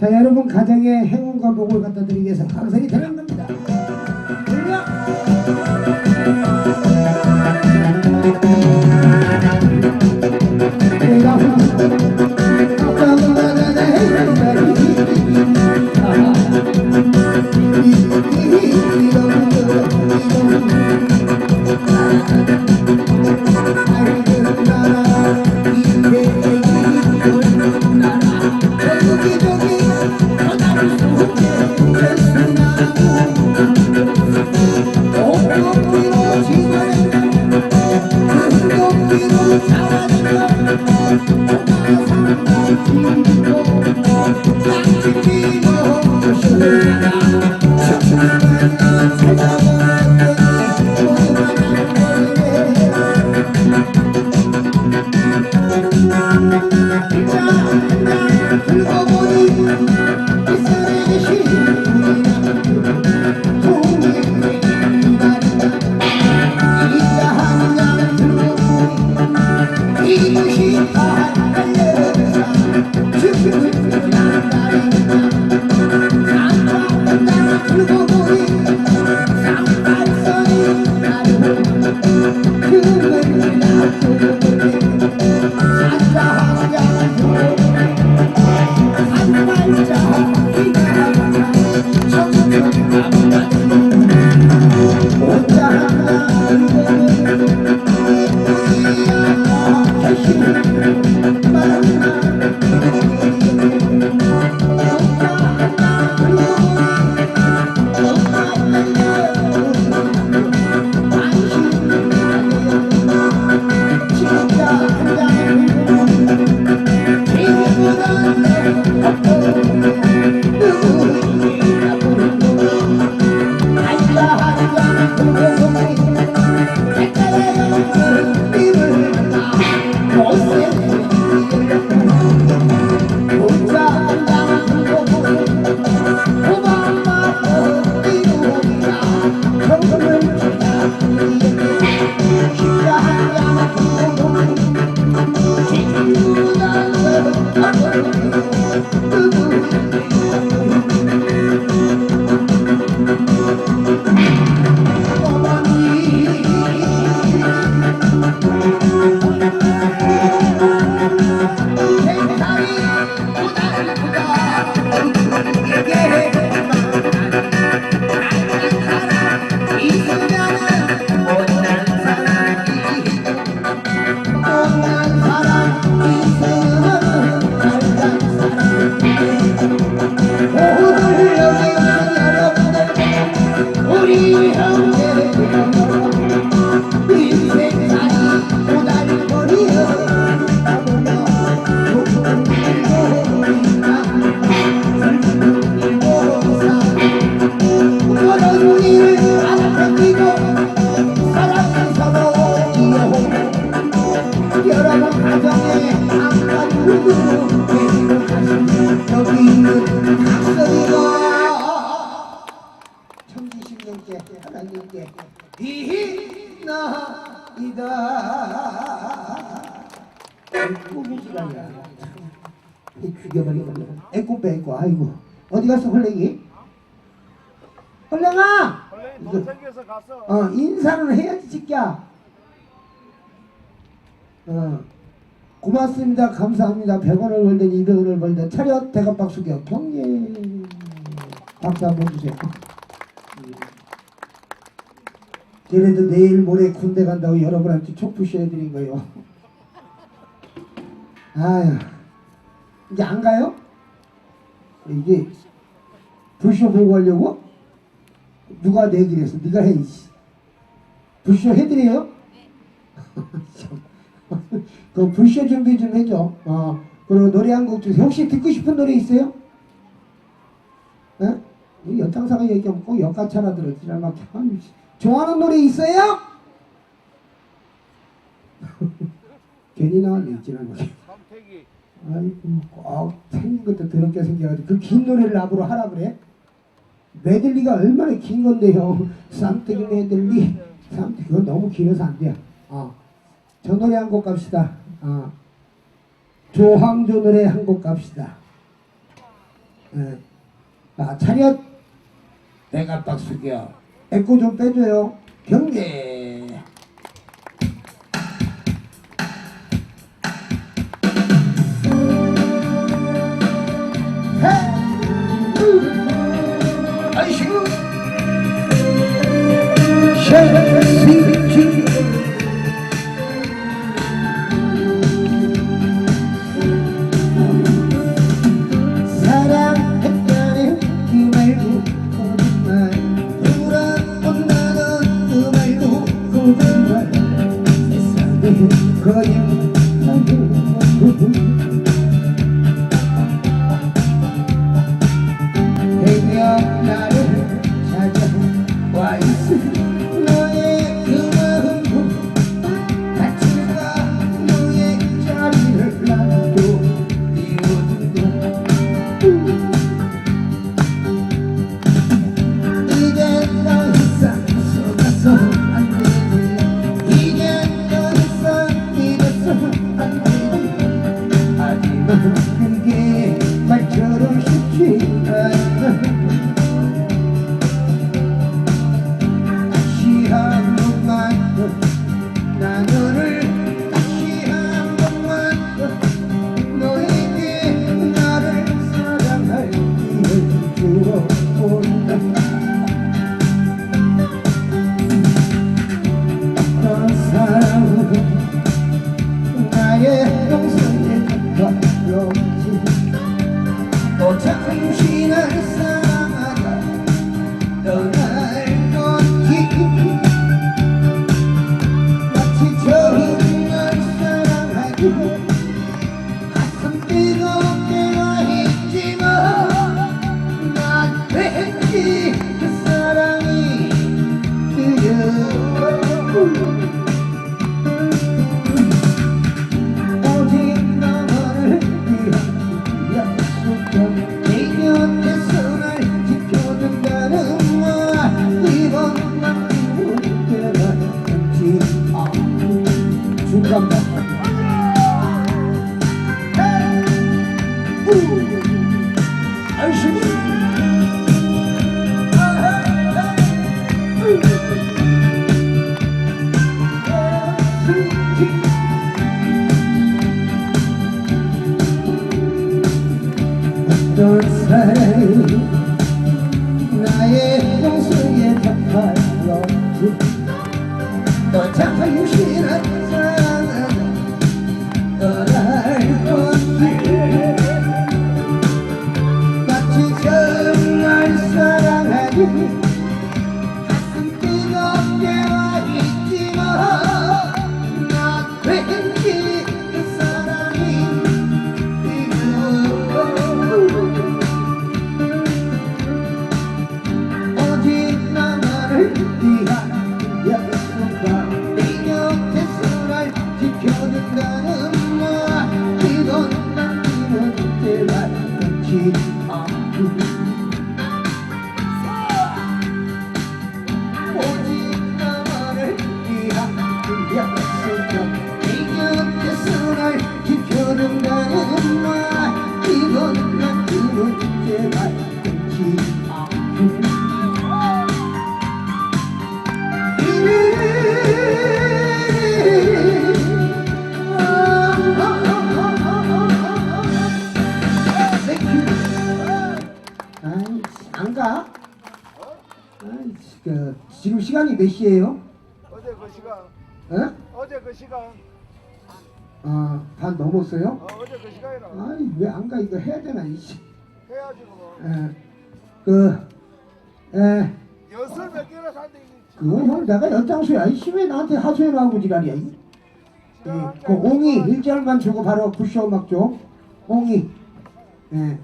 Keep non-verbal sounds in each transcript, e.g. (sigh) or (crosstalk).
자 여러분 가정의 행운과 복을 갖다 드리기 위해서 강선이 되는 겁니다. 올려! 천지신명께 하나님께 이나이다. 꿈이 시간이야 이 죽여버리겠네 애꾸 빼고 아이고 어디 갔어 헐랭이? 헐랭아! 원래 이거- 돈 챙겨서 갔어. 어 인사는 해야지 새끼야. 어 고맙습니다 감사합니다 100원을 벌든 200원을 벌든 차렷 대갑박 수 격 경례 박수 한번 주세요 그래도 내일 모레 군대 간다고 여러분한테 촉푸시 해드린 거예요 아유 이제 안 가요? 이게 불쇼 보고 하려고? 누가 내기를 했어? 네가 해 불쇼 해드려요? (laughs) 그 불쇼 준비 좀 해줘 어 그리고 노래 한 곡 주세요 혹시 듣고 싶은 노래 있어요? 예? 우리 연장사가 얘기하면 꼭 역가차나 들었지 막 좋아하는 노래 있어요? (laughs) 괜히 나왔네 있지는 삼택이 아이고 꼭 생긴 것도 더럽게 생겨가지고 그 긴 노래를 앞으로 하라 그래? 메들리가 얼마나 긴 건데요 (laughs) 쌈뜨기 메들리 쌈뜨기 그건 너무 길어서 안 돼요 어. 저 노래 한 곡 갑시다. 아, 조항조 노래 한 곡 갑시다. 네. 아, 차렷 내가 박수겨. 에코 좀 빼줘요. 경례. Thank you. don't say you. 시간이 몇 시예요? 어제 그 시간. 예? 어제 그 시간. 아, 다 넘었어요? 어, 어제 그 시간이라. 아니, 왜 안 가? 이거 해야 되나, 이씨. 해야지 뭐. 그, 그거. 예. 그, 예. 연습 몇 개나 산데 그, 형 내가 연장수야. 이씨 왜 나한테 하소연 하고 지랄이야. 이. 예. 그 옹이 일절만 주고 바로 굿쇼 막죠. 옹이. 예.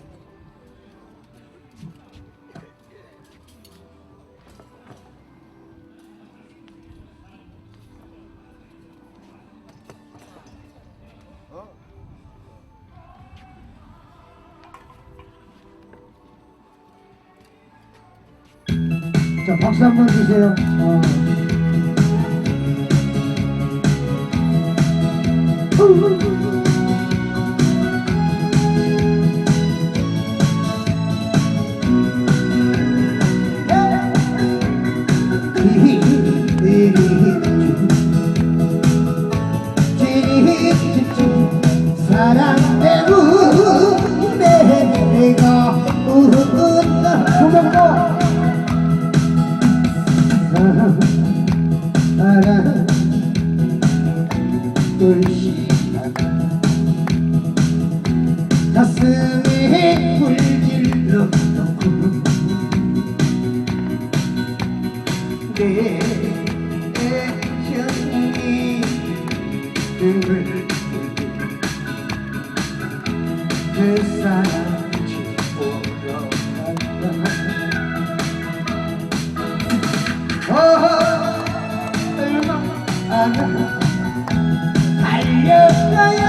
자, 박수 한 번 주세요. 어. 돌이 나가 가슴에 불길러 놓고 내 형이 눈물 그 사람 죽보러 갔다. 어허 얼마 안 Yeah, yeah.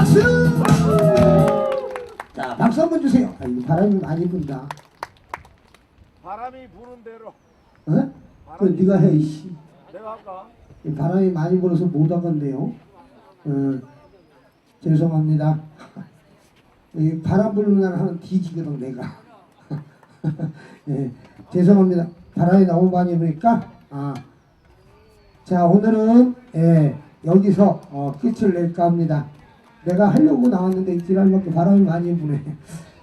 박수! 자, 박수 한번 주세요. 아, 바람이 많이 분다. 바람이 부는 대로 어? 그 네가 해, 씨. 내가 할까? 바람이 많이 불어서 못 한 건데요. 어, 죄송합니다. (laughs) 이 바람 불면 하는 뒤지거든, 내가. (laughs) 예, 죄송합니다. 바람이 너무 많이 부니까, 아. 자, 오늘은, 예, 여기서 어, 끝을 낼까 합니다. 내가 하려고 나왔는데 지랄맞게 바람이 많이 부네.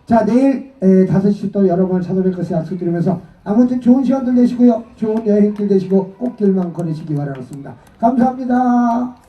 자 내일 에, 5시 또 여러분을 찾아뵐 것을 약속드리면서 아무튼 좋은 시간들 되시고요. 좋은 여행길 되시고 꽃길만 걸으시기 바라겠습니다. 감사합니다.